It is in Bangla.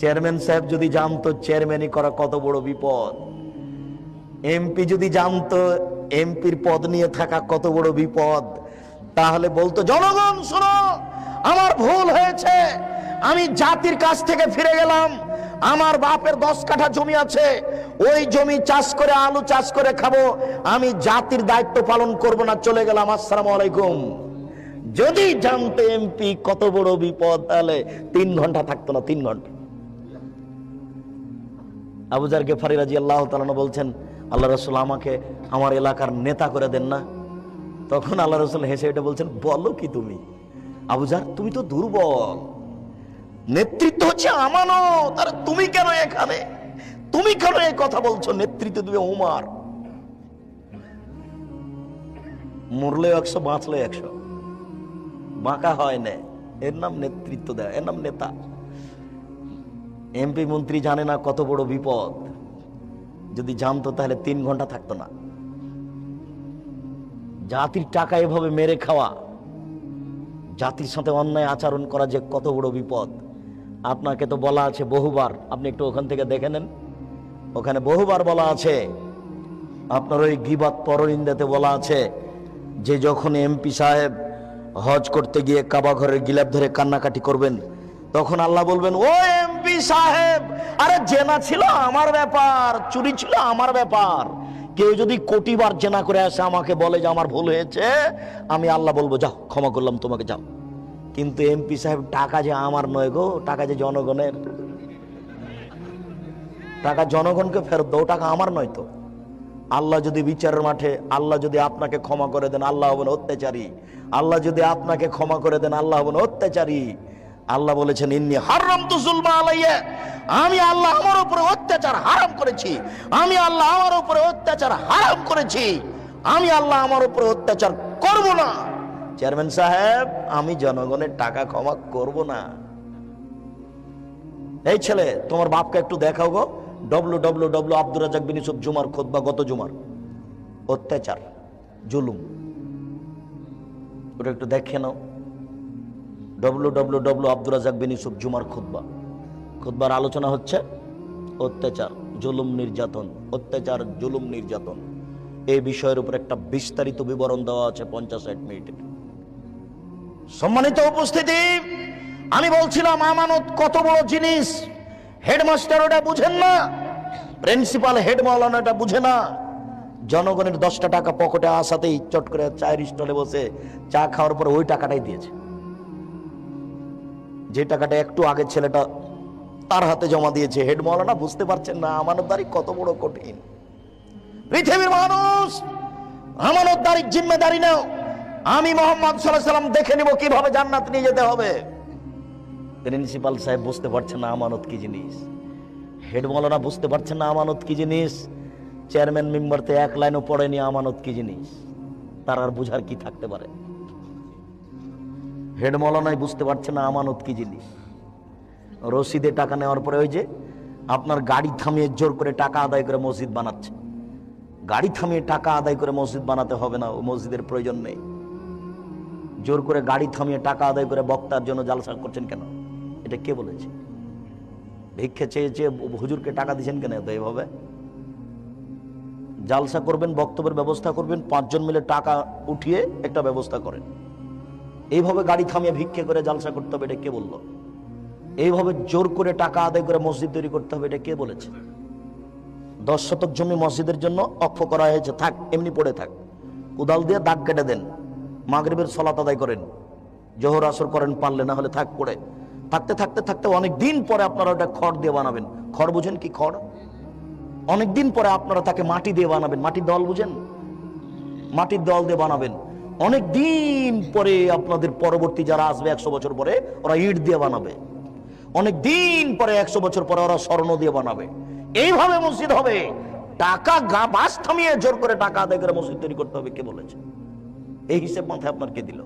চেয়ারম্যান সাহেব যদি জানতো চেয়ারম্যানই করা কত বড় বিপদ। এমপি যদি জানতো এমপির পদ নিয়ে থাকা কত বড় বিপদ, তাহলে বলতো, জনগণ, শোনো, আমার ভুল হয়েছে। আমি জাতির কাছ থেকে ফিরে গেলাম। আমার বাপের দশ কাঠা জমি আছে। ওই জমি চাষ করে, আলু চাষ করে খাব। আমি জাতির দায়িত্ব পালন করব না, চলে গেলাম। আসসালামু আলাইকুম। যদি জানতো এমপি কত বড় বিপদ, তাহলে তিন ঘণ্টা থাকতো না, তিন ঘণ্টা। আবুজার গেফারি রাজি আল্লাহ তালানো বলছেন, আল্লাহ রসুল আমাকে আমার এলাকার নেতা করে দেন না? তখন আল্লাহ রসুল হেসে এটা বলছেন, বলো কি তুমি? আবুজার তুমি তো দুর্বল। নেতৃত্ব হচ্ছে আমানো তার তুমি কেন এখানে? তুমি কেন এই কথা বলছো? নেতৃত্ব দিবে উমার। মরলে একশো, বাঁচলে একশো। বাঁকা হয় না। এর নাম নেতৃত্ব দেয়, এর নাম নেতা। এমপি মন্ত্রী জানে না কত বড় বিপদ। যদি জানতো তাহলে তিন ঘণ্টা থাকতো না। জাতির টাকা এভাবে মেরে খাওয়া, জাতির সাথে অন্যায় আচরণ করা যে কত বড় বিপদ, আপনাকে তো বলা আছে বহুবার। আপনি একটু ওখান থেকে দেখে নেন। ওখানে বহুবার বলা আছে, আপনার ওই গিবাদ পরনিন্দাতে বলা আছে যে যখন এমপি সাহেব হজ করতে গিয়ে কাবা ঘরের গিলাপ ধরে কান্নাকাটি করবেন তখন আল্লাহ বলবেন, ও এমপি সাহেব, আরে জেনা ছিল আমার ব্যাপার, চুরি ছিল আমার ব্যাপার। কেউ যদি কোটিবার জেনা করে আসে, আমাকে বলে যে আমার ভুল হয়েছে, আমি আল্লাহ বলব, যাও, ক্ষমা করলাম তোমাকে, যাও। কিন্তু এমপি সাহেব, টাকা যে আমার নয় গো, টাকা যে জনগণের। টাকা জনগণকে ফেরত দাও, টাকা আমার নয় তো। আল্লাহ যদি বিচারের মাঠে, আল্লাহ যদি আপনাকে ক্ষমা করে দেন, আল্লাহ হবেন অত্যাচারী। আল্লাহ যদি আপনাকে ক্ষমা করে দেন, আল্লাহ হবেন অত্যাচারী। আল্লাহ বলেছেন, ইন্নি হারাম তো জুলমা আলাইয়া। আমি আল্লাহ আমার উপরে অত্যাচার হারাম করেছি। আমি আল্লাহ আমার উপরে অত্যাচার হারাম করেছি। আমি আল্লাহ আমার উপরে অত্যাচার করব না। চেয়ারম্যান সাহেব, আমি জনগণের টাকা ক্ষমা করব না। এই ছেলে, তোমার বাপকে একটু দেখাও গো। W W W Abdur Razzak bin Yusuf জুমার খোদবা গত জুমার। অত্যাচার, জুলুম। ওটা একটু দেখে নাও। W W W Abdur Razzak bin Yusuf জুমার খুতবা খুতবার আলোচনা হচ্ছে অত্যাচার, জুলুম নির্যাতন, অত্যাচার, জুলুম নির্যাতন। এই বিষয়ের উপর একটা বিস্তারিত বিবরণ দেওয়া আছে পঞ্চাশ ষাট মিনিটের সম্মানিত উপস্থিতি, আমি বলছিলাম, আমানত কত বড় জিনিস? হেডমাস্টার ওটা বুঝেন না। প্রিন্সিপাল হেড এটা বুঝে না। জনগণের দশটা টাকা পকেটে আসাতেই চট করে চায়ের স্টলে বসে চা খাওয়ার পর ওই টাকাটাই দিয়েছে। যে টাকাটা একটু আগে ছেলেটা তার হাতে জমা দিয়েছে। হেড মাওলানা বুঝতে পারছেন না, আমানতদারি কত বড় কঠিন। পৃথিবীর মানুষ, আমানতদারির জিম্মেদারি নাও। আমি মোহাম্মদ সাল্লাম দেখে নিব কীভাবে জান্নাত নিয়ে যেতে হবে। প্রিন্সিপাল সাহেব বুঝতে পারছেন না আমানত কি জিনিস। হেড মৌলানা বুঝতে পারছেন না আমানত কি জিনিস। চেয়ারম্যান মেম্বারতে এক লাইনও পড়েনি আমানত কি জিনিস। তার আর বুঝার কি থাকতে পারে? হেড মৌলানাই বুঝতে পারছে না আমানত কি জিনিস। রসিদে টাকা নেওয়ার পরে ওই যে আপনার গাড়ি থামিয়ে জোর করে টাকা আদায় করে মসজিদ বানাচ্ছে। গাড়ি থামিয়ে টাকা আদায় করে মসজিদ বানাতে হবে না, ও মসজিদের প্রয়োজন নেই। জোর করে গাড়ি থামিয়ে টাকা আদায় করে বক্তার জন্য জালসা করছেন কেন? এটা কে বলেছে? ভিক্ষে চেয়ে চেয়ে হুজুরকে টাকা দিচ্ছেন কেন এত এইভাবে জালসা করবেন, বক্তব্যের ব্যবস্থা করবেন, পাঁচজন মিলে টাকা উঠিয়ে একটা ব্যবস্থা করেন। এইভাবে গাড়ি থামিয়ে ভিক্ষে করে জালসা করতে হবে, এটা কে বলল? এইভাবে জোর করে টাকা আদায় করে মসজিদ তৈরি করতে হবে, এটা কে বলেছে? দশ শতক জমি মসজিদের জন্য অক্ষ করা হয়েছে, থাক, এমনি পড়ে থাক। কোদাল দিয়ে দাগ কেটে দেন, মাগরিবের সলাত আদায় করেন, জোহর আসর করেন, পারলে না হলে থাক পড়ে। থাকতে থাকতে থাকতে অনেক দিন পরে আপনারা ওটা খড় দিয়ে বানাবেন। খড় বুঝেন কি খড়? অনেক দিন পরে আপনারা তাকে মাটি দিয়ে বানাবেন। মাটির দল বুঝেন? মাটির দল দিয়ে বানাবেন। অনেক দিন পরে আপনাদের পরবর্তী যারা আসবে একশো বছর পরে, ওরা ইট দিয়ে বানাবে। অনেক দিন পরে একশো বছর পরে ওরা স্বর্ণ দিয়ে বানাবে। এইভাবে মসজিদ হবে। টাকা গা, বাস থামিয়ে জোর করে টাকা আদায় করে মসজিদ তৈরি করতে হবে, কে বলেছে? এই হিসেব মাথায় আপনার কে দিল?